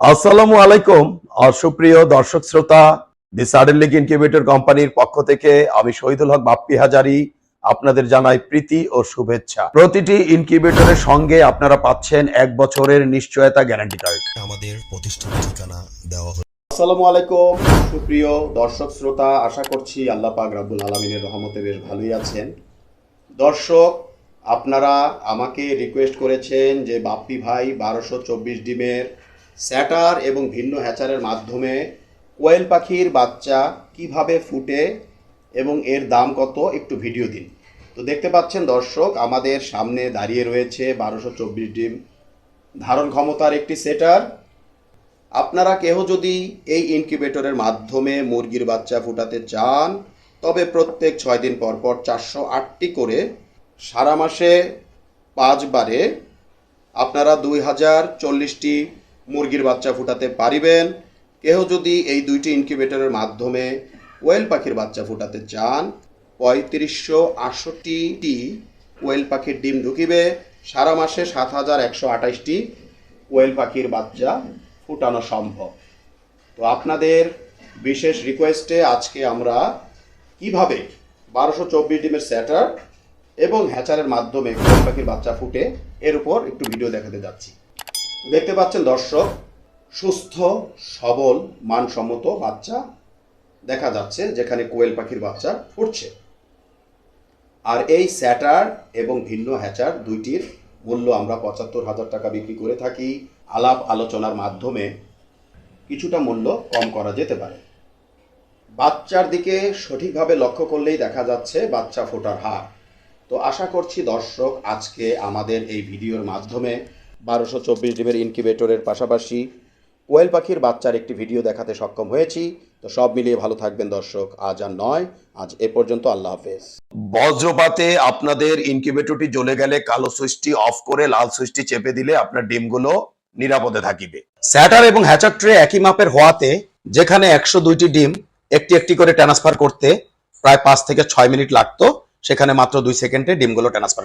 আসসালামু আলাইকুম অসুপ্রিয় সুপ্রিয় দর্শক শ্রোতা দি সাডেন লিগ ইনকিউবেটর কোম্পানির পক্ষ থেকে আমি শহীদুল হক বাপ্পি হাজারি আপনাদের জানাই প্রীতি ও শুভেচ্ছা। প্রতিটি ইনকিউবেটরের সঙ্গে আপনারা পাচ্ছেন এক বছরের নিশ্চয়তা গ্যারান্টি কার্ড আমাদের প্রতিষ্ঠান ঠিকানা দেওয়া হলো আসসালামু আলাইকুম সুপ্রিয় দর্শক শ্রোতা আশা করছি আল্লাহ পাক রাব্বুল আলমিনের রহমতে বেশ ভালোই আছেন। দর্শক আপনারা আমাকে রিকোয়েস্ট করেছেন যে বাপ্পি ভাই বারোশো চব্বিশ ডিমের স্যাটার এবং ভিন্ন হ্যাচারের মাধ্যমে কোয়েল পাখির বাচ্চা কীভাবে ফুটে এবং এর দাম কত একটু ভিডিও দিন। তো দেখতে পাচ্ছেন দর্শক, আমাদের সামনে দাঁড়িয়ে রয়েছে বারোশো চব্বিশ ডিম ধারণ ক্ষমতার একটি সেটার। আপনারা কেহ যদি এই ইনকিউবেটরের মাধ্যমে মুরগির বাচ্চা ফুটাতে চান, তবে প্রত্যেক ছয় দিন পর পর চারশো আটটি করে সারা মাসে পাঁচবারে আপনারা দুই হাজার চল্লিশটি মুরগির বাচ্চা ফুটাতে পারিবেন। কেহ যদি এই দুইটি ইনকিউবেটরের মাধ্যমে কোয়েল পাখির বাচ্চা ফুটাতে চান, পঁয়ত্রিশশো আটষট্টিটি কোয়েল পাখির ডিম ঢুকিবে। সারা মাসে সাত হাজার একশো আঠাশটি কোয়েল পাখির বাচ্চা ফুটানো সম্ভব। তো আপনাদের বিশেষ রিকোয়েস্টে আজকে আমরা কীভাবে বারোশো চব্বিশ ডিমের স্যাটার এবং হ্যাচারের মাধ্যমে কোয়েল পাখির বাচ্চা ফুটে, এর উপর একটু ভিডিও দেখাতে যাচ্ছি। দেখতে পাচ্ছেন দর্শক, সুস্থ, সবল, মানসম্মত বাচ্চা দেখা যাচ্ছে যেখানে কোয়েল পাখির বাচ্চা ফুটছে। আর এই স্যাটার এবং ভিন্ন হ্যাচার দুইটির মূল্য আমরা পঁচাত্তর হাজার টাকা বিক্রি করে থাকি। আলাপ আলোচনার মাধ্যমে কিছুটা মূল্য কম করা যেতে পারে। বাচ্চার দিকে সঠিকভাবে লক্ষ্য করলেই দেখা যাচ্ছে বাচ্চা ফোটার হার। তো আশা করছি দর্শক, আজকে আমাদের এই ভিডিওর মাধ্যমে বারোশো চব্বিশ ডিমের ইনকিউবেটরের পাশাপাশি কোয়েল পাখির বাচ্চার একটি ভিডিও দেখাতে সক্ষম হয়েছি। তো সব মিলিয়ে ভালো থাকবেন দর্শক। আজ আর নয়। আজ এ পর্যন্ত আল্লাহ হাফেজ। বজ্রপাতে আপনাদের ইনকিউবেটরটি জ্বলে গেলে কালো সুইচটি অফ করে লাল সুইচটি চেপে দিলে আপনার ডিমগুলো নিরাপদে থাকিবে। স্যাটার এবং হ্যাচার ট্রে একই মাপের হওয়াতে যেখানে একশো দুইটি ডিম একটি একটি করে ট্রান্সফার করতে প্রায় পাঁচ থেকে ছয় মিনিট লাগতো, সেখানে মাত্র দুই সেকেন্ডে ডিমগুলো ট্রান্সফার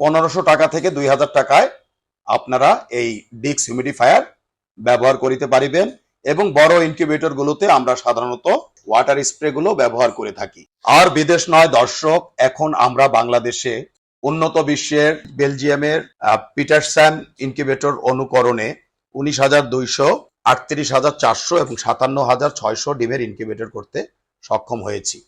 পনেরোশো টাকা থেকে দুই হাজার টাকায় আপনারা এই ডিক্স হিউমিডিফায়ার ব্যবহার করিতে পারিবেন এবং বড় ইনকিউবেটর গুলোতে আমরা সাধারণত ওয়াটার স্প্রে গুলো ব্যবহার করে থাকি। আর বিদেশ নয়, দর্শক, এখন আমরা বাংলাদেশে উন্নত বিশ্বের বেলজিয়ামের পিটারস্যাম ইনকিউবেটর অনুকরণে উনিশ হাজার দুইশো আটত্রিশ হাজার চারশো এবং সাতান্ন হাজার ছয়শো ডিমের ইনকিউবেটর করতে সক্ষম হয়েছি।